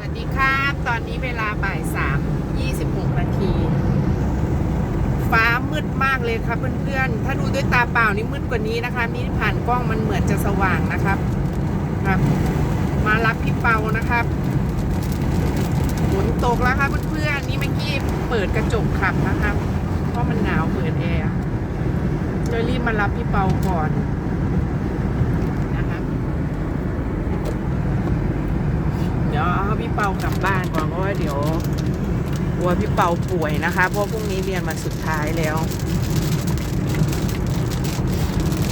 สวัสดีครับ ตอนนี้เวลาบ่ายสามยี่สิบหกนาที ฟ้ามืดมากเลยครับเพื่อนๆ ถ้าดูด้วยตาเปล่านี่มืดกว่านี้นะคะ นี่ผ่านกล้องมันเหมือนจะสว่างนะครับครับ มารับพี่เปานะครับฝนตกแล้วครับเพื่อนๆ นี่เมื่อกี้เปิดกระจกขับนะครับ เพราะมันหนาวเปิดแอร์จะรีบมารับพี่เปาก่อนนะครับ เดี๋ยวเอา พี่เปากลับบ้านก่อนเพราะว่าเดี๋ยวกลัวพี่เปาป่วยนะคะ เพราะพรุ่งนี้เรียนมาสุดท้ายแล้ว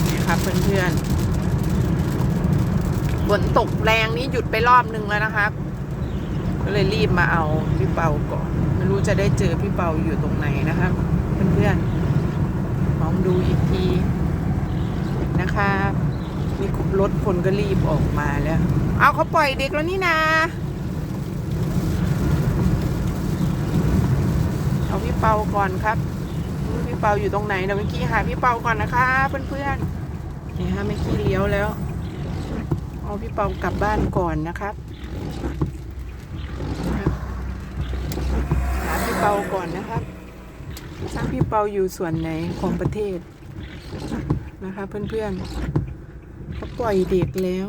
นี่ครับเพื่อนๆฝนตกแรงนี้หยุดไปรอบนึงแล้วนะครับก็เลยรีบมาเอาพี่เปาก่อน ไม่รู้จะได้เจอพี่เปาอยู่ตรงไหนนะครับเพื่อนๆมองดูอีกทีนะครับนี่รถคนก็รีบออกมาแล้ว เอาเขาปล่อยเด็กแล้วนี่นา เอาพี่เปาก่อนครับ พี่เปาอยู่ตรงไหนเดี๋ยวเมื่อกี้หาพี่เปาก่อนนะคะเพื่อนๆนี่ฮะเมื่อกี้เลี้ยวแล้ว เอาพี่เปากลับบ้านก่อนนะครับหาพี่เปาก่อนนะครับทราบพี่เปาอยู่ส่วนไหนของประเทศนะคะเพื่อนๆเขาปล่อยเด็กแล้ว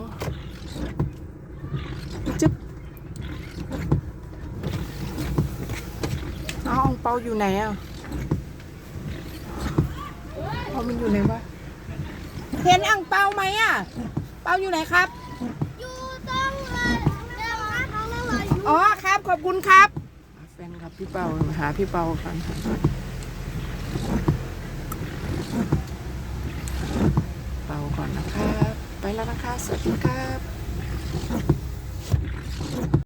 จึ๊บเอาอองเปาอยู่ไหนอะเอามันอยู่ไหนวะ เห็นอ่างเปาไหมอะ เปาอยู่ไหนครับ อยู่ตรงเลยเดินมาตรงนั้นเลยอยู่อ๋อครับ ขอบคุณครับแฟนครับพี่เปาหาพี่เปากันเปาก่อนนะครับ ไปแล้วนะคะ สวัสดีครับ